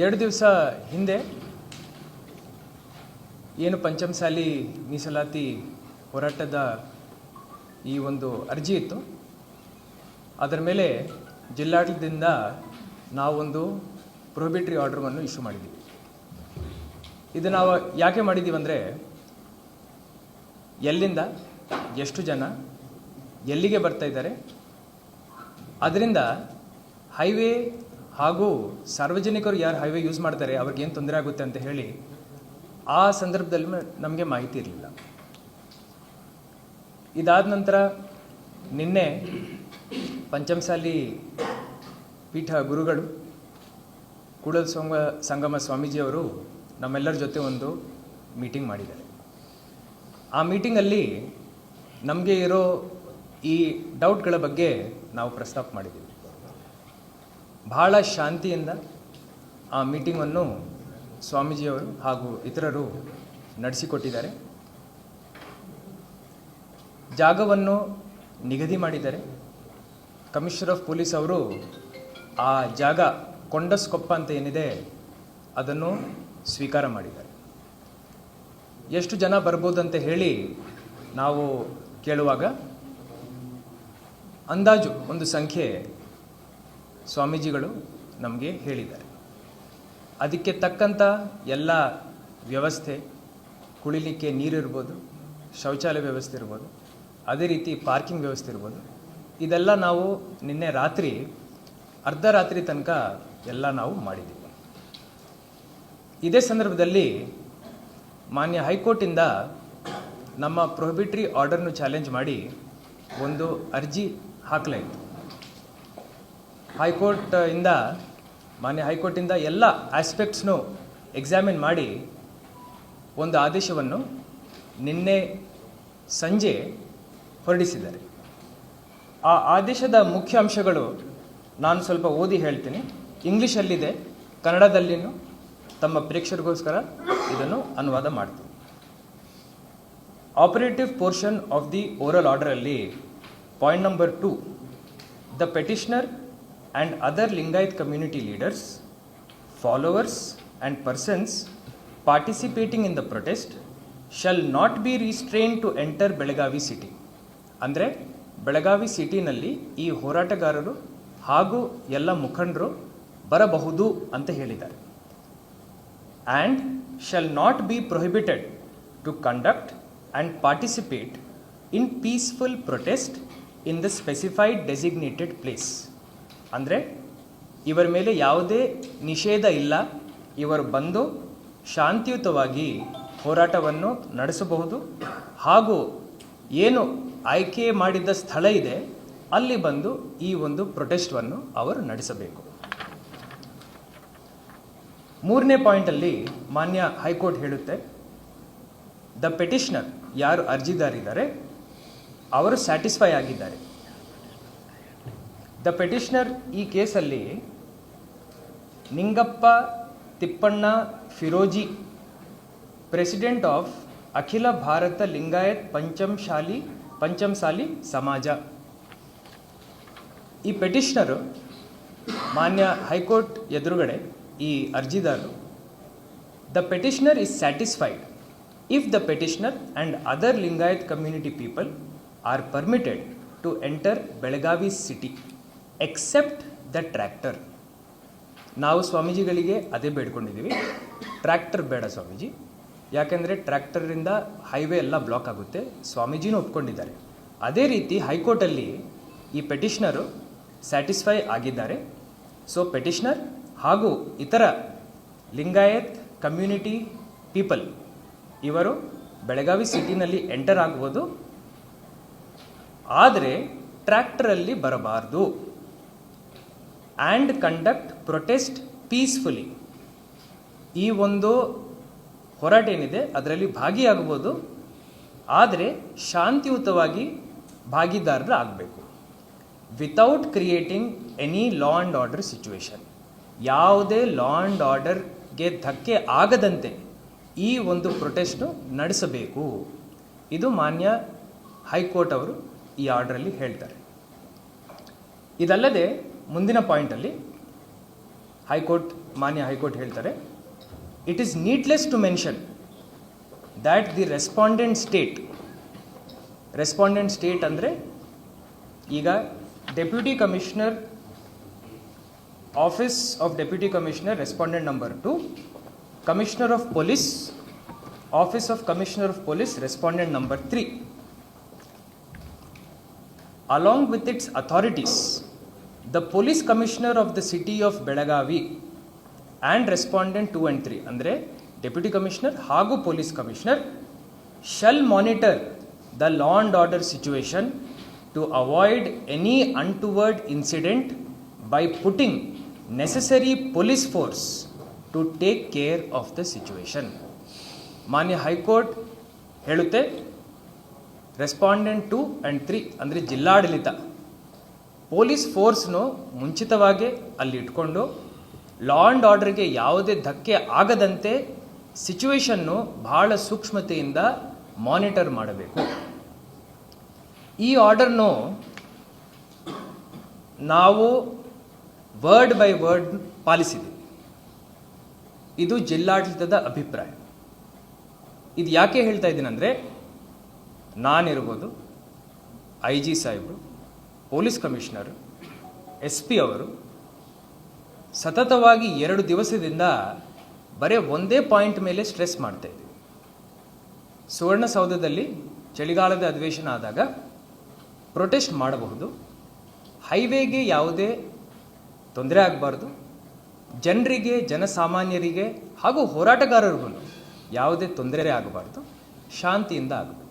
ಎರಡು ದಿವಸ ಹಿಂದೆ ಏನು ಪಂಚಮಸಾಲಿ ಮೀಸಲಾತಿ ಹೋರಾಟದ ಈ ಒಂದು ಅರ್ಜಿ ಇತ್ತು. ಅದರ ಮೇಲೆ ಜಿಲ್ಲಾಡಳಿತದಿಂದ ನಾವೊಂದು ಪ್ರೊಹಿಬಿಟ್ರಿ ಆರ್ಡ್ರವನ್ನು ಇಶ್ಯೂ ಮಾಡಿದ್ದೀವಿ ಇದು ನಾವು ಯಾಕೆ ಮಾಡಿದ್ದೀವಿ ಅಂದರೆ ಎಲ್ಲಿಂದ ಎಷ್ಟು ಜನ, ಎಲ್ಲಿಗೆ ಬರ್ತಾ ಇದ್ದಾರೆ, ಅದರಿಂದ ಹೈವೇ ಹಾಗೂ ಸಾರ್ವಜನಿಕರು ಯಾರು ಹೈವೇ ಯೂಸ್ ಮಾಡ್ತಾರೆ, ಅವ್ರಿಗೆ ಏನು ತೊಂದರೆ ಆಗುತ್ತೆ ಅಂತ ಹೇಳಿ, ಆ ಸಂದರ್ಭದಲ್ಲಿ ನಮಗೆ ಮಾಹಿತಿ ಇರಲಿಲ್ಲ. ಇದಾದ ನಂತರ ನಿನ್ನೆ ಪಂಚಮಸಾಲಿ ಪೀಠ ಗುರುಗಳು ಕೂಡಲ ಸಂಗ, ಸಂಗಮ ಸ್ವಾಮೀಜಿಯವರು ನಮ್ಮೆಲ್ಲರ ಜೊತೆ ಒಂದು ಮೀಟಿಂಗ್ ಮಾಡಿದ್ದಾರೆ. ಆ ಮೀಟಿಂಗಲ್ಲಿ ನಮಗೆ ಇರೋ ಈ ಡೌಟ್ಗಳ ಬಗ್ಗೆ ನಾವು ಪ್ರಸ್ತಾಪ ಮಾಡಿದ್ದೀವಿ. ಬಹಳ ಶಾಂತಿಯಿಂದ ಆ ಮೀಟಿಂಗನ್ನು ಸ್ವಾಮೀಜಿಯವರು ಹಾಗೂ ಇತರರು ನಡೆಸಿಕೊಟ್ಟಿದ್ದಾರೆ. ಜಾಗವನ್ನು ನಿಗದಿ ಮಾಡಿದ್ದಾರೆ. ಕಮಿಷನರ್ ಆಫ್ ಪೊಲೀಸ್ ಅವರು ಆ ಜಾಗ ಕೊಂಡಸ್ಕೊಪ್ಪ ಅಂತ ಏನಿದೆ ಅದನ್ನು ಸ್ವೀಕಾರ ಮಾಡಿದ್ದಾರೆ. ಎಷ್ಟು ಜನ ಬರ್ಬೋದಂತ ಹೇಳಿ ನಾವು ಕೇಳುವಾಗ ಅಂದಾಜು ಒಂದು ಸಂಖ್ಯೆ ಸ್ವಾಮೀಜಿಗಳು ನಮಗೆ ಹೇಳಿದ್ದಾರೆ. ಅದಕ್ಕೆ ತಕ್ಕಂಥ ಎಲ್ಲ ವ್ಯವಸ್ಥೆ, ಕುಳಿಲಿಕ್ಕೆ ನೀರಿರ್ಬೋದು ಶೌಚಾಲಯ ವ್ಯವಸ್ಥೆ ಇರ್ಬೋದು, ಅದೇ ರೀತಿ ಪಾರ್ಕಿಂಗ್ ವ್ಯವಸ್ಥೆ ಇರ್ಬೋದು, ಇದೆಲ್ಲ ನಾವು ನಿನ್ನೆ ರಾತ್ರಿ, ಅರ್ಧ ರಾತ್ರಿ ತನಕ ಎಲ್ಲ ನಾವು ಮಾಡಿದ್ದೀವಿ. ಇದೇ ಸಂದರ್ಭದಲ್ಲಿ ಮಾನ್ಯ ಹೈಕೋರ್ಟಿಂದ ನಮ್ಮ ಪ್ರೊಹಿಬಿಟ್ರಿ ಆರ್ಡರ್ನು ಚಾಲೆಂಜ್ ಮಾಡಿ ಒಂದು ಅರ್ಜಿ ಹಾಕಲಾಯಿತು. ಹೈಕೋರ್ಟ್ ಇಂದ ಮಾನ್ಯ ಹೈಕೋರ್ಟಿಂದ ಎಲ್ಲ ಆಸ್ಪೆಕ್ಟ್ಸ್ನು ಎಕ್ಸಾಮಿನ್ ಮಾಡಿ ಒಂದು ಆದೇಶವನ್ನು ನಿನ್ನೆ ಸಂಜೆ ಹೊರಡಿಸಿದ್ದಾರೆ. ಆ ಆದೇಶದ ಮುಖ್ಯ ಅಂಶಗಳು ನಾನು ಸ್ವಲ್ಪ ಓದಿ ಹೇಳ್ತೀನಿ. ಇಂಗ್ಲೀಷಲ್ಲಿದೆ, ಕನ್ನಡದಲ್ಲಿನೂ ತಮ್ಮ ಪ್ರೇಕ್ಷಕರಿಗೋಸ್ಕರ ಇದನ್ನು ಅನುವಾದ ಮಾಡ್ತೀನಿ. Operative portion of the oral ಆರ್ಡರಲ್ಲಿ point number two, the petitioner and other Lingayat community leaders followers and persons participating in the protest shall not be restrain to enter Belagavi city ಅಂದರೆ ಬೆಳಗಾವಿ ಸಿಟಿನಲ್ಲಿ ಈ ಹೋರಾಟಗಾರರು ಹಾಗೂ ಎಲ್ಲ ಮುಖಂಡರು ಬರಬಹುದು ಅಂತ ಹೇಳಿದ್ದಾರೆ. And shall not be prohibited to conduct and participate in peaceful protest in the specified designated place ಅಂದರೆ ಇವರ ಮೇಲೆ ಯಾವುದೇ ನಿಷೇಧ ಇಲ್ಲ. ಇವರು ಬಂದು ಶಾಂತಿಯುತವಾಗಿ ಹೋರಾಟವನ್ನು ನಡೆಸಬಹುದು. ಹಾಗೂ ಏನು ಆಯ್ಕೆ ಮಾಡಿದ ಸ್ಥಳ ಇದೆ, ಅಲ್ಲಿ ಬಂದು ಈ ಒಂದು ಪ್ರೊಟೆಸ್ಟ್ವನ್ನು ಅವರು ನಡೆಸಬೇಕು. ಮೂರನೇ ಪಾಯಿಂಟಲ್ಲಿ ಮಾನ್ಯ ಹೈಕೋರ್ಟ್ ಹೇಳುತ್ತೆ, ದ ಪೆಟಿಷನರ್ ಯಾರು ಅರ್ಜಿದಾರಿದ್ದಾರೆ, ಅವರು ಸ್ಯಾಟಿಸ್ಫೈ ಆಗಿದ್ದಾರೆ. ದ ಪೆಟಿಷನರ್ ಈ ಕೇಸಲ್ಲಿ ನಿಂಗಪ್ಪ ತಿಪ್ಪಣ್ಣ ಫಿರೋಜಿ ಪ್ರೆಸಿಡೆಂಟ್ ಆಫ್ ಅಖಿಲ ಭಾರತ ಲಿಂಗಾಯತ್ ಪಂಚಮಶಾಲಿ ಪಂಚಮಸಾಲಿ ಸಮಾಜ. ಈ ಪೆಟಿಷನರು ಮಾನ್ಯ ಹೈಕೋರ್ಟ್ ಎದುರುಗಡೆ ಈ ಅರ್ಜಿದಾರರು. The petitioner is satisfied if the petitioner and other Lingayat community people are permitted to enter Belagavi city except the tractor ನಾವು ಸ್ವಾಮೀಜಿಗಳಿಗೆ ಅದೇ ಬೇಡ್ಕೊಂಡಿದ್ದೀವಿ. ಟ್ರ್ಯಾಕ್ಟರ್ ಬೇಡ ಸ್ವಾಮೀಜಿ. ಯಾಕೆಂದರೆ ಟ್ರ್ಯಾಕ್ಟರಿಂದ ಹೈವೇ ಎಲ್ಲ ಬ್ಲಾಕ್ ಆಗುತ್ತೆ. ಸ್ವಾಮೀಜಿನೂ ಒಪ್ಕೊಂಡಿದ್ದಾರೆ. ಅದೇ ರೀತಿ ಹೈಕೋರ್ಟಲ್ಲಿ ಈ ಪೆಟಿಷ್ನರು ಸ್ಯಾಟಿಸ್ಫೈ ಆಗಿದ್ದಾರೆ. ಸೊ ಪೆಟಿಷ್ನರ್ ಹಾಗೂ ಇತರ ಲಿಂಗಾಯತ್ ಕಮ್ಯುನಿಟಿ ಪೀಪಲ್ ಇವರು ಬೆಳಗಾವಿ ಸಿಟಿನಲ್ಲಿ ಎಂಟರ್ ಆಗ್ಬೋದು. ಆದರೆ ಟ್ರ್ಯಾಕ್ಟರಲ್ಲಿ ಬರಬಾರ್ದು. ಆ್ಯಂಡ್ ಕಂಡಕ್ಟ್ ಪ್ರೊಟೆಸ್ಟ್ ಪೀಸ್ಫುಲಿ ಈ ಒಂದು ಹೋರಾಟ ಏನಿದೆ ಅದರಲ್ಲಿ ಭಾಗಿಯಾಗ್ಬೋದು ಆದರೆ ಶಾಂತಿಯುತವಾಗಿ ಭಾಗಿದಾರರು ಆಗಬೇಕು. Without creating any law and order situation ಯಾವುದೇ ಲಾ ಆ್ಯಂಡ್ ಆರ್ಡರ್ಗೆ ಧಕ್ಕೆ ಆಗದಂತೆ ಈ ಒಂದು ಪ್ರೊಟೆಸ್ಟು ನಡೆಸಬೇಕು. ಇದು ಮಾನ್ಯ ಹೈಕೋರ್ಟ್ ಅವರು ಈ ಆರ್ಡ್ರಲ್ಲಿ ಹೇಳ್ತಾರೆ. ಇದಲ್ಲದೆ ಮುಂದಿನ ಪಾಯಿಂಟಲ್ಲಿ ಹೈಕೋರ್ಟ್ ಮಾನ್ಯ ಹೈಕೋರ್ಟ್ ಹೇಳ್ತಾರೆ it is needless to mention that the respondent state respondent state ಅಂದರೆ ಈಗ deputy commissioner office of deputy commissioner respondent number two commissioner of police office of commissioner of police respondent number three along with its authorities, the police commissioner of the city of Belagavi and respondent 2 and 3 ಅಂದರೆ deputy commissioner ಹಾಗೂ police commissioner shall monitor the law and order situation to avoid any untoward incident by putting necessary police force to take care of the situation ಮಾನ್ಯ high court ಹೇಳುತ್ತೆ respondent two and three ಅಂದರೆ ಜಿಲ್ಲಾಡಳಿತ. Police ಫೋರ್ಸ್ನು ಮುಂಚಿತವಾಗಿ ಅಲ್ಲಿ ಇಟ್ಕೊಂಡು law and ಆರ್ಡರ್ಗೆ ಯಾವುದೇ ಧಕ್ಕೆ ಆಗದಂತೆ ಸಿಚುವೇಶನ್ನು ಬಹಳ ಸೂಕ್ಷ್ಮತೆಯಿಂದ ಮಾನಿಟರ್ ಮಾಡಬೇಕು. ಈ ಆರ್ಡರ್ನು ನಾವು ವರ್ಡ್ ಬೈ ವರ್ಡ್ ಪಾಲಿಸಿದ್ದೀವಿ ಇದು ಜಿಲ್ಲಾಡಳಿತದ ಅಭಿಪ್ರಾಯ. ಇದು ಯಾಕೆ ಹೇಳ್ತಾ ಇದ್ದೀನಂದರೆ ನಾನಿರ್ಬೋದು, ಐ ಜಿ ಸಾಹೇಬರು ಪೊಲೀಸ್ ಕಮಿಷನರ್, ಎಸ್ ಪಿ ಅವರು ಸತತವಾಗಿ ಎರಡು ದಿವಸದಿಂದ ಬರೀ ಒಂದೇ ಪಾಯಿಂಟ್ ಮೇಲೆ ಸ್ಟ್ರೆಸ್ ಮಾಡ್ತಾ ಇದ್ದೀವಿ ಸುವರ್ಣಸೌಧದಲ್ಲಿ ಚಳಿಗಾಲದ ಅಧಿವೇಶನ ಆದಾಗ ಪ್ರೊಟೆಸ್ಟ್ ಮಾಡಬಹುದು. ಹೈವೇಗೆ ಯಾವುದೇ ತೊಂದರೆ ಆಗಬಾರ್ದು. ಜನರಿಗೆ, ಜನಸಾಮಾನ್ಯರಿಗೆ ಹಾಗೂ ಹೋರಾಟಗಾರರಿಗೂ ಯಾವುದೇ ತೊಂದರೆ ಆಗಬಾರ್ದು. ಶಾಂತಿಯಿಂದ ಆಗಬೇಕು.